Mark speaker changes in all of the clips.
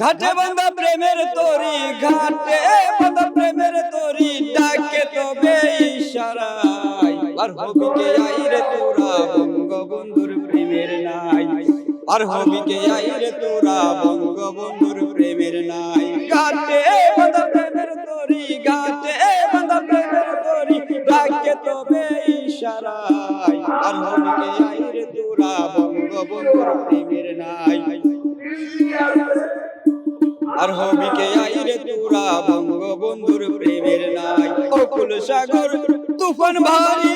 Speaker 1: ঘাটে বান্ধা প্রেমের তরি, ঘাটে বান্ধা প্রেমের তরি, ডাকে তবে ইশারায়। আর হবি কে তোরা প্রেমের নাই? আর হবি কে আইরে তোরা, বঙ্গবন্ধুর প্রেমের নাই? ঘাটে বান্ধা প্রেমের তরি, ঘাটে বান্ধা প্রেমের তরি, ডাকে তবে ইশারায়। আর হবি কে আইরে তোরা, বঙ্গবন্ধুর প্রেমের নাই? আর তোরা বঙ্গবন্ধুর প্রেমের নাই। অকুল সাগর তুফান ভারী।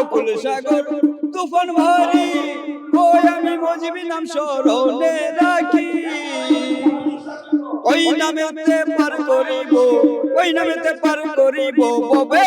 Speaker 1: অকুল সাগর তুফান ভারী। ওই আমি মজিবি নাম স্মরণে রাখি। ওই নামেতে পার করিব, ওই নামেতে পার করিব নদী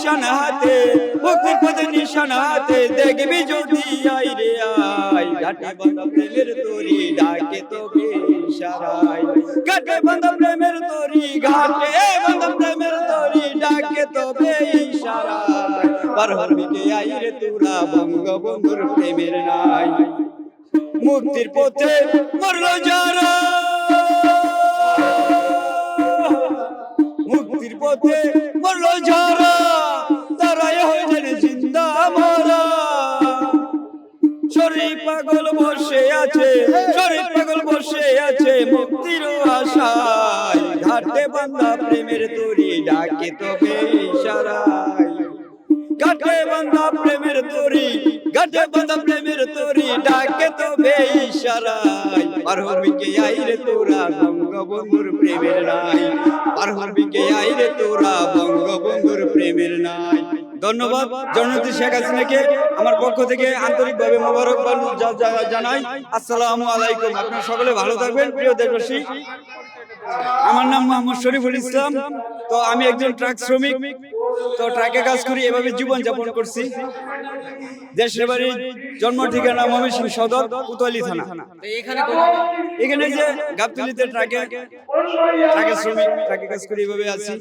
Speaker 1: নিশান হাতে মুক্তির পথের নিশান হাতে, দেখবি যদি আই রে আই ঘাটে বাঁধা প্রেমের তরি, ডাকে তোকে ইশারায়। ঘাটে বাঁধা প্রেমের তরি, ঘাটে বাঁধা প্রেমের তরি, ডাকে তবে ইশারায়। পার হরবিকে আই রে তোরা বঙ্গবন্ধুর প্রেমের নাই মুক্তির পথে মরলো যারা শরীর পাগল বসে আছে শরীর পাগল বসে আছে মুক্তির আশায়। ঘাটে বান্ধা প্রেমের তরি ডাকে তবে ইশারায়। ঘাটে বান্ধা প্রেমের তরি ঘাটে বান্ধা প্রেমের তরি ডাকে তবে ইশারায়। আর হবিকে আইরে তোরা বঙ্গবন্ধুর প্রেমের নাই। আর আই আইরে তোরা, বঙ্গবন্ধুর প্রেমের নাই। ধন্যবাদ জননেত্রী শেখ হাসিনাকে, আমার পক্ষ থেকে আন্তরিকভাবে মোবারকবাদ জানাই। আসসালামু আলাইকুম। আপনারা সকলে ভালো থাকবেন। প্রিয় দেশবাসী আমার নাম মোহাম্মদ শরীফুল ইসলাম। তো আমি একজন ট্রাক শ্রমিক। তো ট্রাকে কাজ করি এভাবে জীবন যাপন করছি। দেশের বাড়ির জন্ম ঠিকানা মহেশ সদর কোতোয়ালি থানা। এখানে যে গাবতলিতে ট্রাকে ট্রাকে শ্রমিক ট্রাকে কাজ করি এভাবে আছি।